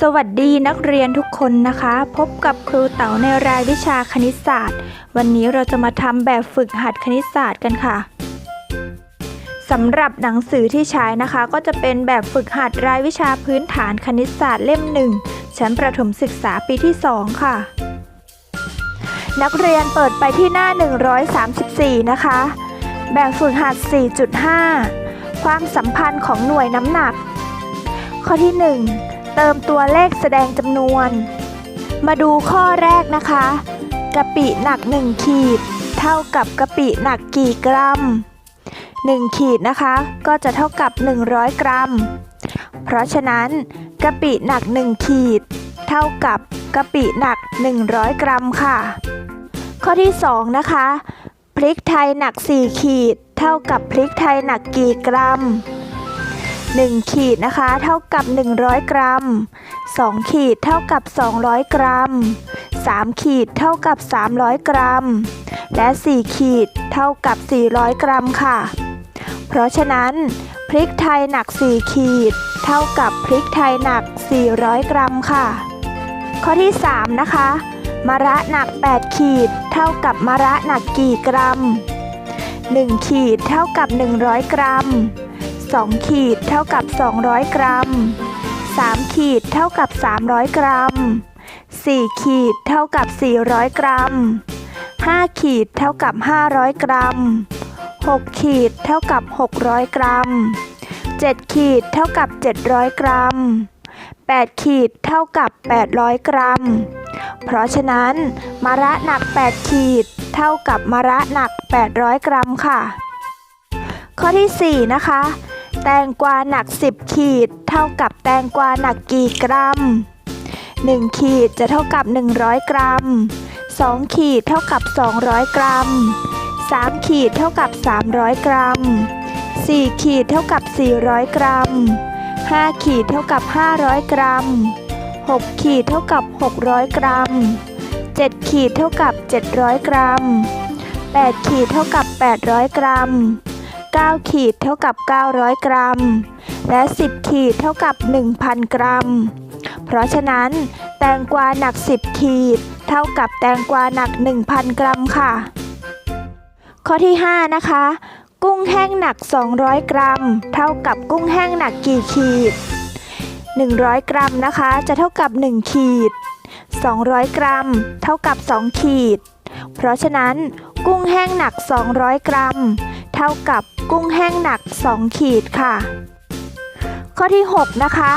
สวัสดีนักเรียนทุกคนนะคะ พบกับครูเต๋าในรายวิชาคณิตศาสตร์ วันนี้เราจะมาทำแบบฝึกหัดคณิตศาสตร์กันค่ะสำหรับหนังสือที่ใช้นะคะ ก็จะเป็นแบบฝึกหัดรายวิชาพื้นฐานคณิตศาสตร์เล่มหนึ่งชั้นประถมศึกษาปีที่ 2 ค่ะ นักเรียนเปิดไปที่หน้า 134 นะคะ แบบฝึกหัด 4.5 ความสัมพันธ์ของหน่วยน้ำหนัก ข้อที่ 1 เติมตัวเลขแสดงจำนวน มาดูข้อแรกนะคะกะปิหนัก 1 ขีด เท่ากับกะปิหนักกี่กรัม 1 ขีดนะคะ ก็จะเท่ากับ 100 กรัม เพราะฉะนั้นกะปิหนัก 1 ขีด เท่ากับกะปิหนัก 100 กรัมค่ะ ข้อที่ 2 นะคะ พริกไทยหนัก 4 ขีด เท่ากับพริกไทยหนักกี่กรัม 1 ขีดนะคะ เท่ากับ 100 กรัม 2 ขีดเท่ากับ 200 กรัม 3 ขีดเท่ากับ 300 กรัม และ 4 ขีดเท่ากับ 400 กรัมค่ะ เพราะฉะนั้น พริกไทยหนัก 4 ขีด เท่ากับพริกไทยหนัก 400 กรัมค่ะ ข้อที่ 3 นะคะมะระหนัก 8 ขีด เท่ากับมะระหนักกี่กรัม 1 ขีดเท่ากับ 100 กรัม 2 ขีดเท่ากับ 200 กรัม 3 ขีดเท่ากับ 300 กรัม 4 ขีดเท่ากับ 400 กรัม 5 ขีดเท่ากับ 500 กรัม 6 ขีดเท่ากับ 600 กรัม 7 ขีดเท่ากับ 700 กรัม 8 ขีดเท่ากับ 800 กรัม เพราะฉะนั้นมะระหนัก 8 ขีด เท่ากับมะระหนัก 800 กรัมค่ะ ข้อที่ 4 นะคะ แตงกวาหนัก 10 ขีด เท่ากับแตงกวาหนักกี่กรัม 1 ขีดจะเท่ากับ 100 กรัม 2 ขีดเท่ากับ 200 กรัม 3 ขีดเท่ากับ 300 กรัม 4 ขีดเท่ากับ 400 กรัม 5 ขีดเท่ากับ 500 กรัม 6 ขีดเท่ากับ 600 กรัม 7 ขีดเท่ากับ 700 กรัม 8 ขีดเท่ากับ 800 กรัม 9 ขีดเท่ากับ 900 กรัม และ 10 ขีดเท่ากับ 1,000 กรัม เพราะฉะนั้น แตงกวาหนัก 10 ขีด เท่ากับแตงกวาหนัก 1,000 กรัมค่ะ ข้อที่ 5 นะคะ กุ้งแห้งหนัก 200 กรัม เท่ากับกุ้งแห้งหนักกี่ขีด 100 กรัมนะคะ จะเท่ากับ 1 ขีด 200 กรัม เท่ากับ 2 ขีด เพราะฉะนั้น กุ้งแห้งหนัก 200 กรัม เท่ากับกุ้งแห้งหนัก 2 ขีดค่ะ ข้อที่ 6 นะคะ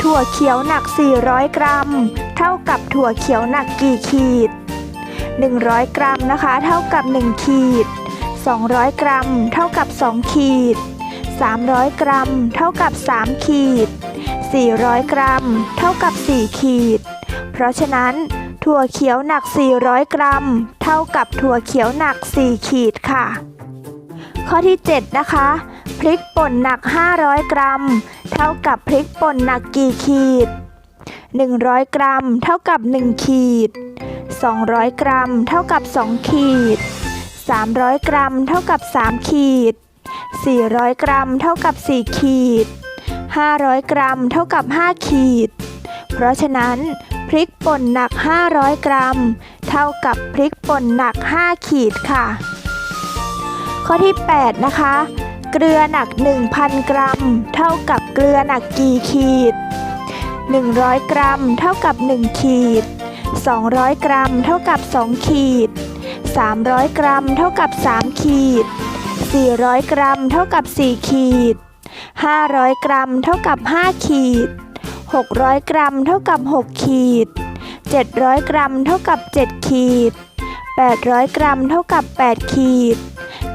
ถั่วเขียวหนัก 400 กรัม เท่ากับถั่วเขียวหนักกี่ขีด 100 กรัมนะคะ เท่ากับ 1 ขีด 200 กรัม เท่ากับ 2 ขีด 300 กรัม เท่ากับ 3 ขีด 400 กรัม เท่ากับ 4 ขีด เพราะฉะนั้นถั่วเขียวหนัก 400 กรัม เท่ากับถั่วเขียวหนัก 4 ขีดค่ะ ข้อที่ 7 นะคะ พริกป่นหนัก 500 กรัม เท่ากับพริกป่นหนักกี่ขีด 100 กรัม เท่ากับ 1 ขีด 200 กรัม เท่ากับ 2 ขีด 300 กรัม เท่ากับ 3 ขีด 400 กรัม เท่ากับ 4 ขีด 500 กรัม เท่ากับ 5 ขีด เพราะฉะนั้น พริกป่นหนัก 500 กรัม เท่ากับพริกป่นหนัก 5 ขีดค่ะ ข้อที่ 8 นะคะ เกลือหนัก 1,000 กรัม เท่ากับเกลือหนักกี่ขีด 100 กรัม เท่ากับ 1 ขีด 200 กรัม เท่ากับ 2 ขีด 300 กรัม เท่ากับ 3 ขีด 400 กรัม เท่ากับ 4 ขีด 500 กรัม เท่ากับ 5 ขีด 600 กรัม เท่ากับ 6 ขีด 700 กรัม เท่ากับ 7 ขีด 800 กรัมเท่ากับ 8 ขีด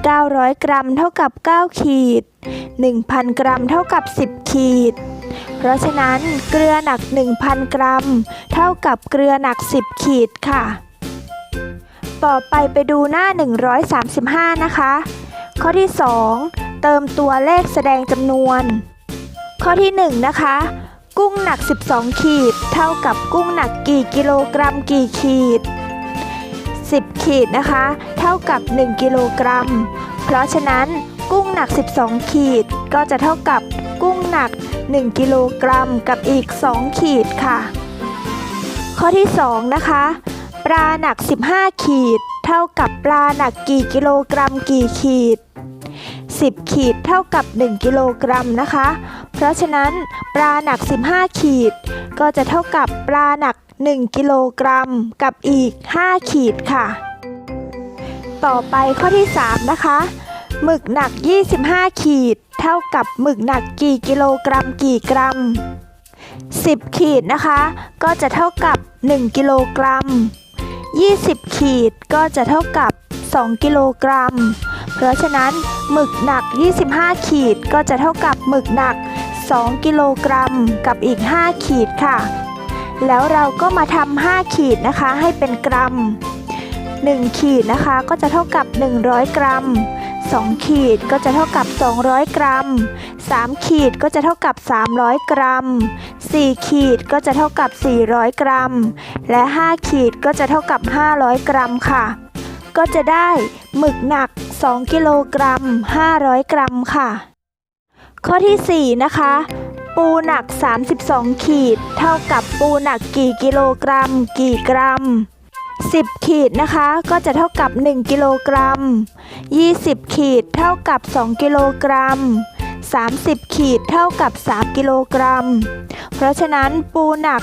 900 กรัมเท่ากับ 9 ขีด 1,000 กรัมเท่ากับ 10 ขีด เพราะฉะนั้นเกลือหนัก 1,000 กรัม เท่ากับเกลือหนัก 10 ขีดค่ะ ต่อไปไปดูหน้า 135 นะคะ ข้อที่ 2 เติมตัวเลขแสดงจำนวน ข้อที่ 1 นะคะ กุ้งหนัก 12 ขีด เท่ากับกุ้งหนักกี่กิโลกรัมกี่ขีด 10 ขีดนะคะ เท่ากับ 1 กิโลกรัม เพราะฉะนั้นกุ้งหนัก 12 ขีดก็จะเท่ากับกุ้งหนัก 1 กิโลกรัมกับอีก 2 ขีดค่ะ ข้อที่ 2 นะคะ ปลาหนัก 15 ขีด เท่ากับปลาหนักกี่กิโลกรัมกี่ขีด 10 ขีดเท่ากับ 1 กิโลกรัมนะคะ เพราะฉะนั้นปลาหนัก 15 ขีด ก็จะเท่ากับปลาหนัก 1 กิโลกรัมกับอีก 5 ขีดค่ะ ต่อไปข้อที่ 3 นะคะหมึกหนัก 25 ขีด เท่ากับหมึกหนักกี่กิโลกรัมกี่กรัม 10 ขีดนะคะ ก็จะเท่ากับ 1 กิโลกรัม 20 ขีดก็จะเท่ากับ 2 กิโลกรัม เพราะฉะนั้นหมึกหนัก 25 ขีดก็จะเท่ากับหมึกหนัก 2 กิโลกรัมกับอีก 5 ขีดค่ะ แล้วเราก็มาทำ5ขีดนะคะให้เป็นกรัม 1 ขีดนะคะก็จะเท่ากับ 100 กรัม 2 ขีดก็จะเท่ากับ 200 กรัม 3 ขีดก็จะเท่ากับ 300 กรัม 4 ขีดก็จะเท่ากับ 400 กรัม และ 5 ขีดก็จะเท่ากับ 500 กรัมค่ะ ก็จะได้หมึกหนัก 2 กิโลกรัม 500 กรัมค่ะ ข้อที่ 4 นะคะ ปูหนัก 32 ขีด เท่ากับปูหนักกี่กิโลกรัม กี่กรัม 10 ขีดนะคะก็จะเท่ากับ 1 กิโลกรัม 20 ขีดเท่ากับ 2 กิโลกรัม 30 ขีดเท่ากับ 3 กิโลกรัม เพราะฉะนั้นปูหนัก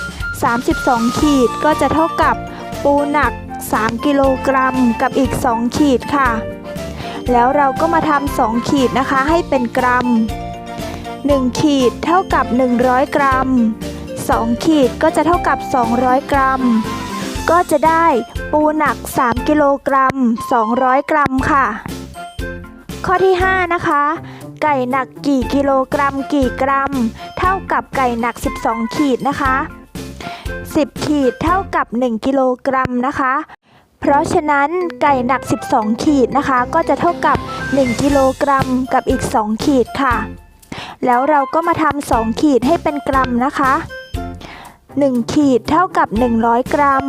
32 ขีดก็จะเท่ากับปูหนัก 3 กิโลกรัมกับอีก 2 ขีดค่ะ แล้วเราก็มาทำ2ขีดนะคะให้เป็นกรัม 1 ขีดเท่ากับ 100 กรัม 2 ขีดก็จะเท่ากับ 200 กรัม ก็จะได้ปูหนัก 3 กิโลกรัม 200 กรัมค่ะ ข้อที่ 5 นะคะ ไก่หนักกี่กิโลกรัมกี่กรัม เท่ากับไก่หนัก 12 ขีดนะคะ 10 ขีดเท่ากับ 1 กิโลกรัมนะคะเพราะฉะนั้นไก่หนัก 12 ขีดนะคะ ก็จะเท่ากับ 1 กิโลกรัมกับอีก 2 ขีดค่ะ แล้วเราก็มาทำ2ขีดให้เป็นกรัมนะคะ 1 ขีดเท่ากับ 100 กรัม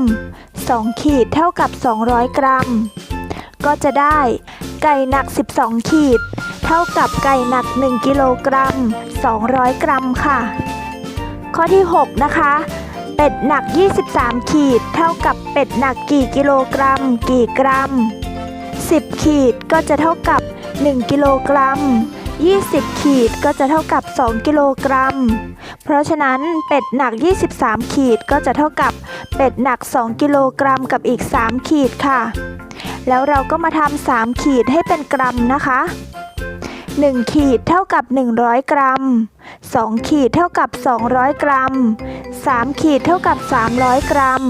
2 ขีดเท่ากับ 200 กรัม ก็จะได้ไก่หนัก 12 ขีด เท่ากับไก่หนัก 1 กิโลกรัม 200 กรัมค่ะ ข้อที่ 6 นะคะ เป็ดหนัก 23 ขีด เท่ากับเป็ดหนักกี่กิโลกรัม กี่กรัม 10 ขีดก็จะเท่ากับ 1 กิโลกรัม 20 ขีดก็จะเท่ากับ 2 กิโลกรัม เพราะฉะนั้นเป็ดหนัก 23 ขีดก็จะเท่ากับเป็ดหนัก 2 กิโลกรัมกับอีก 3 ขีดค่ะ แล้วเราก็มาทำ3ขีดให้เป็นกรัมนะคะ 1 ขีดเท่ากับ 100 กรัม 2 ขีดเท่ากับ 200 กรัม 3 ขีดเท่ากับ 300 กรัม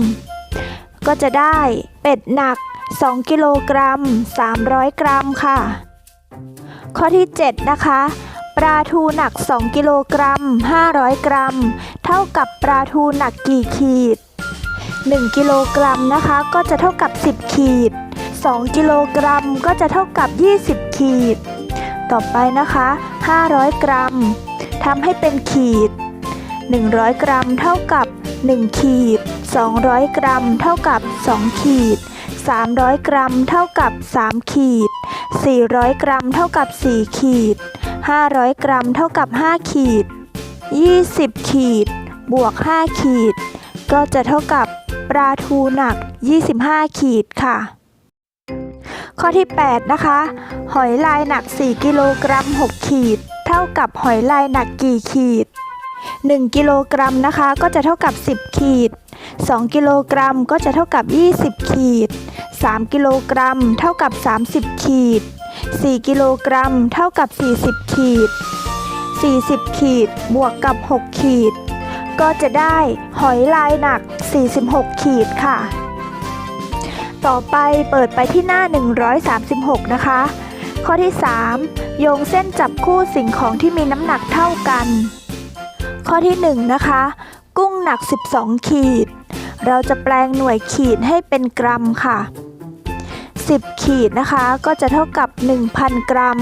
ก็จะได้เป็ดหนัก 2 กิโลกรัม 300 กรัมค่ะ ข้อที่ 7 นะคะปลาทูหนัก 2 กิโลกรัม 500 กรัม เท่ากับปลาทูหนักกี่ขีด 1 กิโลกรัมนะคะก็จะเท่ากับ 10 ขีด 2 กิโลกรัมก็จะเท่ากับ 20 ขีด ต่อไปนะคะ 500 กรัมทำให้เป็นขีด 100 กรัมเท่ากับ 1 ขีด 200 กรัม เท่ากับ 2 ขีด 300 กรัมเท่ากับ 3 ขีด 400 กรัมเท่ากับ 4 ขีด 500 กรัมเท่ากับ 5 ขีด 20 ขีด บวก 5 ขีด ก็จะเท่ากับปลาทูหนัก 25 ขีดค่ะ ข้อที่ 8 นะคะ หอยลายหนัก 4 กิโลกรัม 6 ขีด เท่ากับหอยลายหนักกี่ขีด 1 กิโลกรัมนะคะ ก็จะเท่ากับ 10 ขีด 2 กิโลกรัมก็จะเท่ากับ 20 ขีด 3 กิโลกรัมเท่ากับ 30 ขีด 4 กิโลกรัมเท่ากับ 40 ขีด 40 ขีดบวกกับ 6 ขีด ก็จะได้หอยลายหนัก 46 ขีดค่ะ ต่อไปเปิดไปที่หน้า 136 นะคะ ข้อที่ 3 โยงเส้นจับคู่สิ่งของที่มีน้ำหนักเท่ากัน ข้อที่ 1 นะคะ กุ้งหนัก 12 ขีดเราจะแปลงหน่วยขีดให้เป็นกรัมค่ะ 10 ขีดนะคะ ก็จะเท่ากับ 1,000 กรัม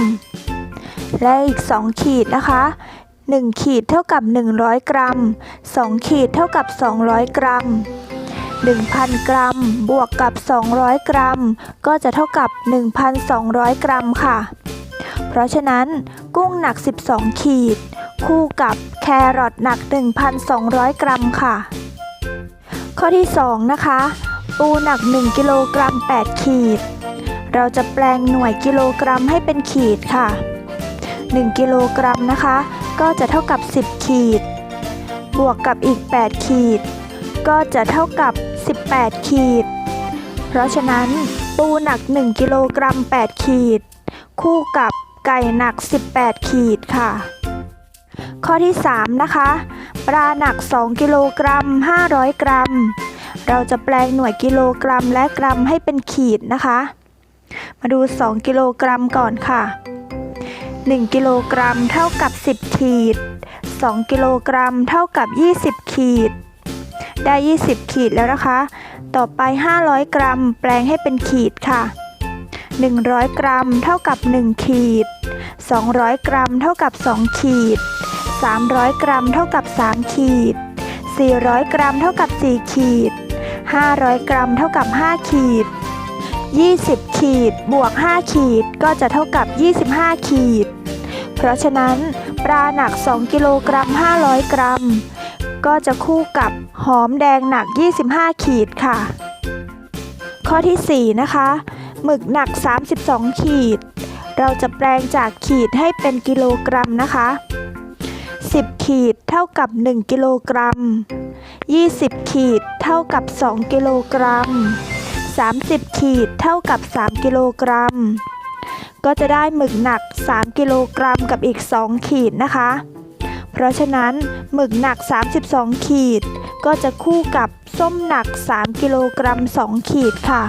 และอีก 2 ขีดนะคะ 1 ขีดเท่ากับ 100 กรัม 2 ขีดเท่ากับ 200 กรัม 1,000 กรัม บวกกับ 200 กรัม ก็จะเท่ากับ 1,200 กรัมค่ะ เพราะฉะนั้นกุ้งหนัก 12 ขีด คู่กับแครอทหนัก 1,200 กรัมค่ะ ข้อที่ 2 นะคะ ปูหนัก 1 กิโลกรัม 8 ขีด เราจะแปลงหน่วยกิโลกรัมให้เป็นขีดค่ะ 1 กิโลกรัมนะคะ ก็จะเท่ากับ 10 ขีด บวกกับอีก 8 ขีด ก็จะเท่ากับ 18 ขีด เพราะฉะนั้นปูหนัก 1 กิโลกรัม 8 ขีด คู่กับไก่หนัก 18 ขีดค่ะ ข้อที่ 3 นะคะ ปลาหนัก 2 กิโลกรัม 500 กรัม เราจะแปลงหน่วยกิโลกรัมและกรัมให้เป็นขีดนะคะ มาดู 2 กิโลกรัมก่อนค่ะ 1 กิโลกรัมเท่ากับ 10 ขีด 2 กิโลกรัมเท่ากับ 20 ขีด ได้ 20 ขีดแล้วนะคะ ต่อไป 500 กรัม แปลงให้เป็นขีดค่ะ 100 กรัมเท่ากับ 1 ขีด 200 กรัมเท่ากับ 2 ขีด 300 กรัมเท่ากับ 3 ขีด 400 กรัมเท่ากับ 4 ขีด 500 กรัมเท่ากับ 5 ขีด 20 ขีด บวก 5 ขีด ก็จะเท่ากับ 25 ขีด เพราะฉะนั้น ปลาหนัก 2 กิโลกรัม 500 กรัม ก็จะคู่กับหอมแดงหนัก 25 ขีดค่ะ ข้อที่ 4 นะคะ หมึกหนัก 32 ขีด เราจะแปลงจากขีดให้เป็นกิโลกรัมนะคะ 10 ขีดเท่ากับ 1 กิโลกรัม 20 ขีดเท่ากับ 2 กิโลกรัม 30 ขีดเท่ากับ 3 กิโลกรัม ก็จะได้หมึกหนัก 3 กิโลกรัมกับอีก 2 ขีดนะคะ เพราะฉะนั้นหมึกหนัก 32 ขีด ก็จะคู่กับส้มหนัก 3 กิโลกรัม 2 ขีดค่ะ